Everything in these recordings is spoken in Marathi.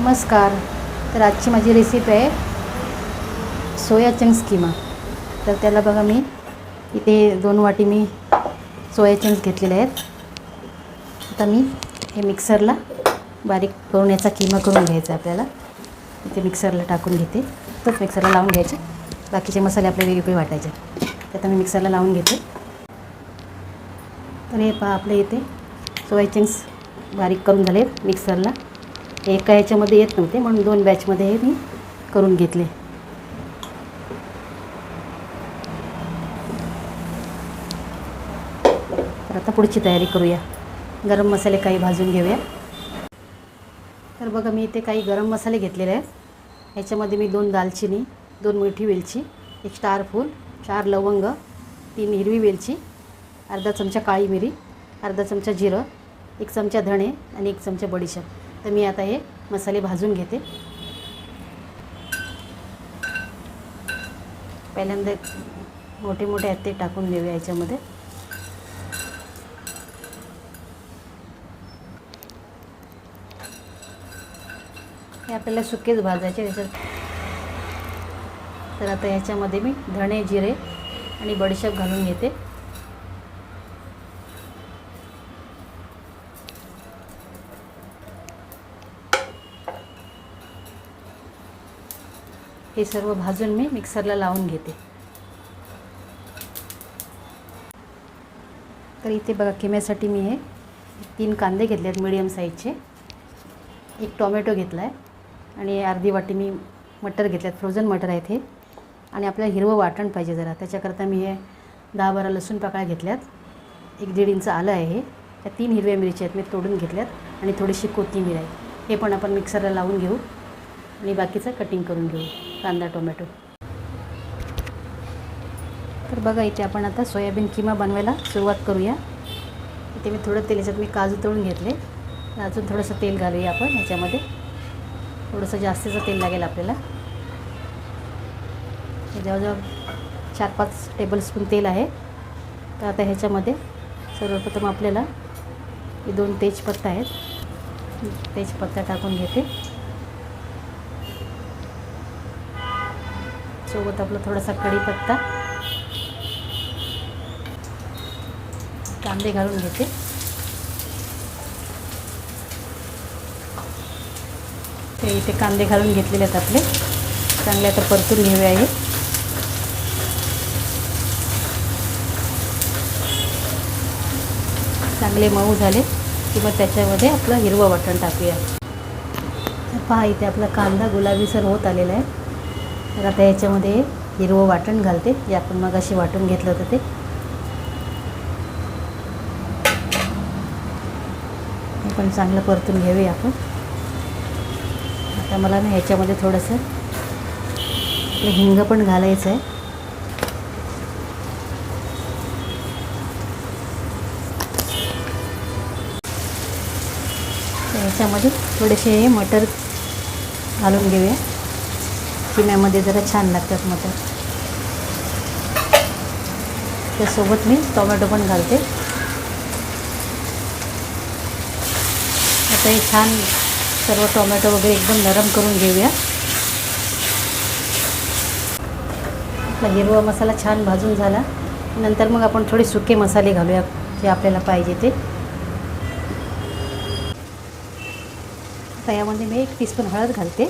नमस्कार. तर आजची माझी रेसिपी आहे सोया चंक्स किमा तर त्याला बघा मी इथे दोन वाटी मी सोया चंक्स घेतलेले आहेत. आता मी हे मिक्सरला बारीक करून याचा किमा करून घ्यायचा आपल्याला. इथे मिक्सरला टाकून घेते. तोच मिक्सरला लावून घ्यायचे. बाकीचे मसाले आपले वेगवेगळे वाटायचे. ते आता मी मिक्सरला लावून घेते. तर हे पहा आपल्या इथे सोया चंक्स बारीक करून झाले मिक्सरला एका याच्यामध्ये येत नव्हते म्हणून दोन बॅचमध्ये हे मी करून घेतले. तर आता पुढची तयारी करूया. गरम मसाले काही भाजून घेऊया. तर बघा मी इथे काही गरम मसाले घेतलेले आहेत. ह्याच्यामध्ये मी दोन दालचिनी दोन मोठी वेलची एक स्टार फूल चार लवंग तीन हिरवी वेलची अर्धा चमचा काळी मिरी अर्धा चमचा जिरं एक चमचा धणे आणि एक चमचा बडीशेप. तर मी आता हे मसाले भाजून घेते. पहिल्यांदा मोठे मोठे आहेत ते टाकून देऊया याच्यामध्ये. हे आपल्याला सुकेच भाजायचे त्याच्यात तर आता ह्याच्यामध्ये मी धणे जिरे आणि बडीशेप घालून घेते. हे सर्व भाजून मी मिक्सरला लावून घेते. तर इथे बघा किम्यासाठी मी हे तीन कांदे घेतले आहेत मिडियम साईजचे एक टोमॅटो घेतला आहे आणि अर्धी वाटी मी मटर घेतल्यात फ्रोझन मटर आहेत हे. आणि आपल्याला हिरवं वाटण पाहिजे जरा त्याच्याकरता मी हे दहा बारा लसूण पाकळ्या घेतल्यात. एक दीड इंच आलं आहे हे. त्या तीन हिरव्या मिरच्या आहेत मी तोडून घेतल्यात. आणि थोडीशी कोथिंबीर आहे. हे पण आपण मिक्सरला लावून घेऊ. आणि बाकीचं कटिंग करून घेऊ. कांदा टोमॅटो. तर बघा इथे आपण आता सोयाबीन किमा बनवायला सुरुवात करूया. इथे मी थोडं तेल याच्यात मी काजू तळून घेतले. अजून थोडंसं तेल घालूया आपण ह्याच्यामध्ये थोडंसं जास्तीचं तेल लागेल आपल्याला. जवळजवळ चार पाच टेबलस्पून तेल आहे. तर आता ह्याच्यामध्ये सर्वप्रथम आपल्याला हे दोन तेजपत्ता आहेत. तेजपत्ता टाकून घेते. सोबत आपला थोडासा कढीपत्ता. कांदे घालून घेते. ते इथे कांदे घालून घेतलेले आहेत आपले. चांगले आता परतून घेऊया आहे चांगले मऊ झाले. की मग त्याच्यामध्ये आपलं हिरवं वाटण टाकूया. पहा इथे आपला कांदा गुलाबीसर होत आलेला आहे. तर आता याच्यामध्ये हिरवं वाटण घालते. जे आपण मग अशी वाटून घेतलं होतं ते. पण चांगलं परतून घेऊया आपण. आता मला ना ह्याच्यामध्ये थोडंसं आपलं हिंग पण घालायचं आहे ह्याच्यामध्ये थोडेसे हे मटर घालून घेऊया. किम्यामध्ये जरा छान लागतात मटर त्यासोबत मी टोमॅटो पण घालते. आता हे छान सर्व टोमॅटो वगैरे एकदम नरम करून घेऊया. आपला हिरवा मसाला छान भाजून झाला. नंतर मग आपण थोडे सुके मसाले घालूया जे आपल्याला पाहिजे ते. आता यामध्ये मी एक टीस्पून हळद घालते.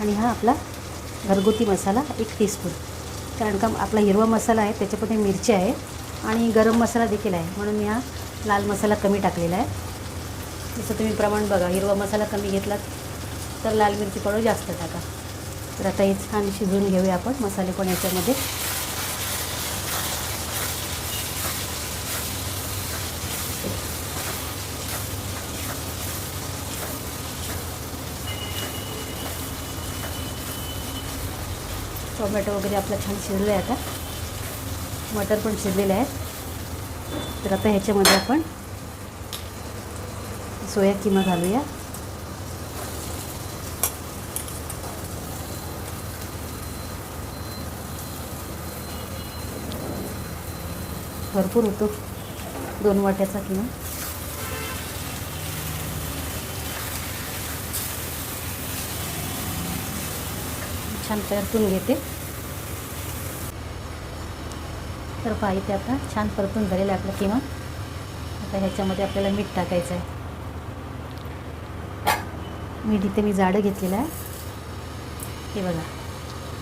आणि हा आपला घरगुती मसाला एक टीस्पून कारण का आपला हिरवा मसाला आहे त्याच्यामध्ये मिरची आहे आणि गरम मसाला देखील आहे. म्हणून मी हा लाल मसाला कमी टाकलेला आहे. जसं तुम्ही प्रमाण बघा हिरवा मसाला कमी घेतलात तर लाल मिरची पावडर जास्त टाका. तर आता हे छान शिजवून घेऊया आपण मसाले पण याच्यामध्ये. टोमॅटो वगैरे आपलं छान शिजलं आहे आता. मटर पण शिजलेले आहेत. तर आता ह्याच्यामध्ये आपण सोया किमा घालूया. भरपूर होतो. दोन वाट्याचा किमा. छान परतून घेते. तर पहा इथे आता छान परतून झालेलं आहे आपलं किमान. आता ह्याच्यामध्ये आपल्याला मीठ टाकायचं आहे. मीठ इथे मी जाडं घेतलेलं आहे. हे बघा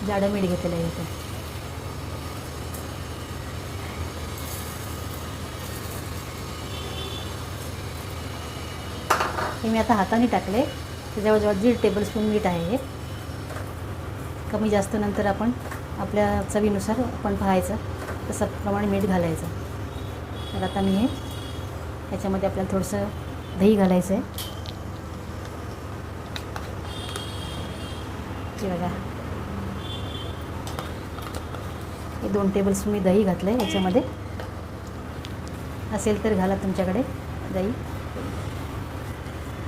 जाडं मीठ घेतलेलं आहे इथे. हे मी आता हाताने टाकले. त्याच्यावर जवळ दीड टेबलस्पून मीठ आहे हे. कमी जास्त नंतर आपण आपल्या चवीनुसार आपण पाहायचं. तसंप्रमाणे मीठ घालायचं. तर आता मी हे ह्याच्यामध्ये आपल्याला थोडंसं दही घालायचं आहे बघा. हे दोन टेबलस्पून मी दही घातलं आहे याच्यामध्ये असेल तर घाला तुमच्याकडे दही.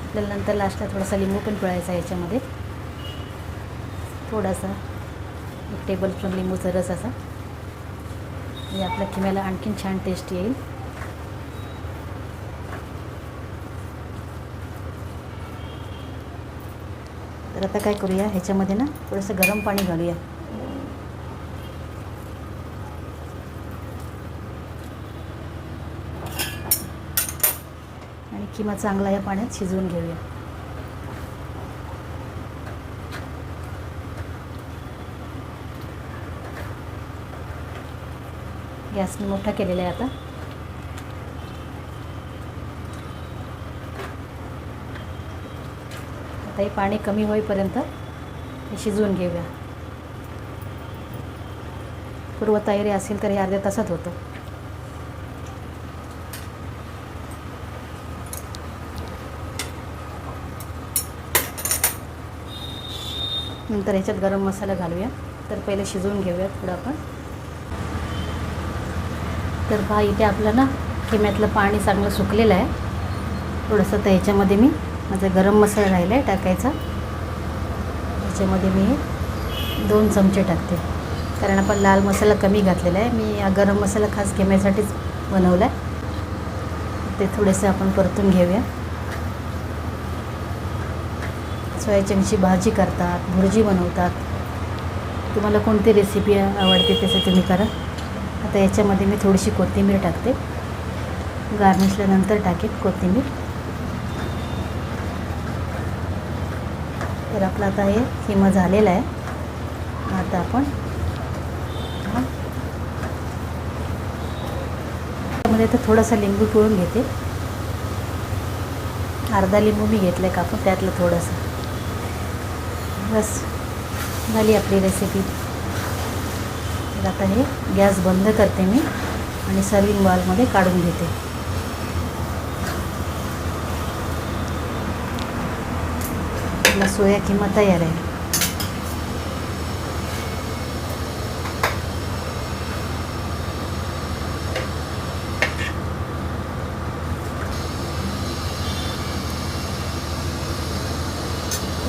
आपल्याला नंतर लास्टला थोडासा लिंबू पण पिळायचा आहे याच्यामध्ये थोडासा एक टेबलस्पून लिंबूचा रस असा. हे आपल्या किम्याला आणखीन छान टेस्ट येईल. तर आता काय करूया ह्याच्यामध्ये ना थोडंसं गरम पाणी घालूया. आणि किमा चांगला या पाण्यात शिजवून घेऊया. गॅस मी मोठा केलेला आहे आता. आता हे पाणी कमी होईपर्यंत हे शिजवून घेऊया. पूर्व तयारी असेल तर हे अर्ध्या तासात होतं. नंतर ह्याच्यात गरम मसाला घालूया. तर पहिले शिजवून घेऊया थोडं आपण. तर पहा इथे आपलं ना किम्यातलं पाणी चांगलं सुकलेलं आहे. थोडंसं तर ह्याच्यामध्ये मी माझा गरम मसाला राहिला आहे टाकायचा. ह्याच्यामध्ये मी दोन चमचे टाकते. कारण आपण लाल मसाला कमी घातलेला आहे. मी हा गरम मसाला खास घेण्यासाठीच बनवला आहे ते थोडेसे आपण परतून घेऊया. सोयाचंगची भाजी करतात भुर्जी बनवतात. तुम्हाला कोणती रेसिपी आवडते तसं तुम्ही करा. आता याच्यामध्ये मी थोडीशी कोथिंबीर टाकते. गार्निशला नंतर टाकेन कोथिंबीर. तर आपलं आता हे किमा झालेलं आहे. आता आपण त्यामध्ये तर थोडासा लिंबू पिळून घेते. अर्धा लिंबू मी घेतला आहे कापून त्यातलं थोडंसं. बस झाली आपली रेसिपी तर आता हे. गॅस बंद करते मी आणि सर्विंग बॉलमध्ये काढून घेते. आपला सोया किंवा तयार आहे.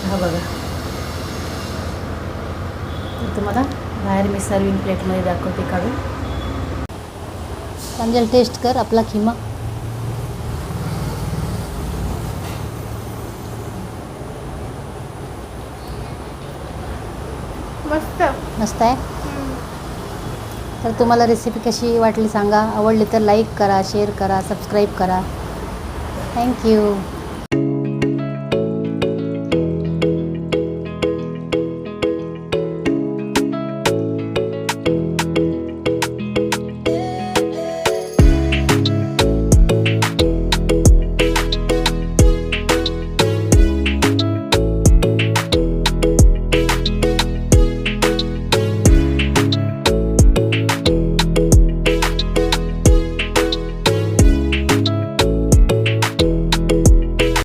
हा बघा. तुम्हाला बाहेर मी सर्विंग प्लेटमध्ये दाखवते काढून. प्रांजल टेस्ट कर आपला खिमा. मस्त. मस्त आहे? तर तुम्हाला रेसिपी कशी वाटली सांगा. आवडली तर लाईक करा शेअर करा सबस्क्राईब करा. थँक्यू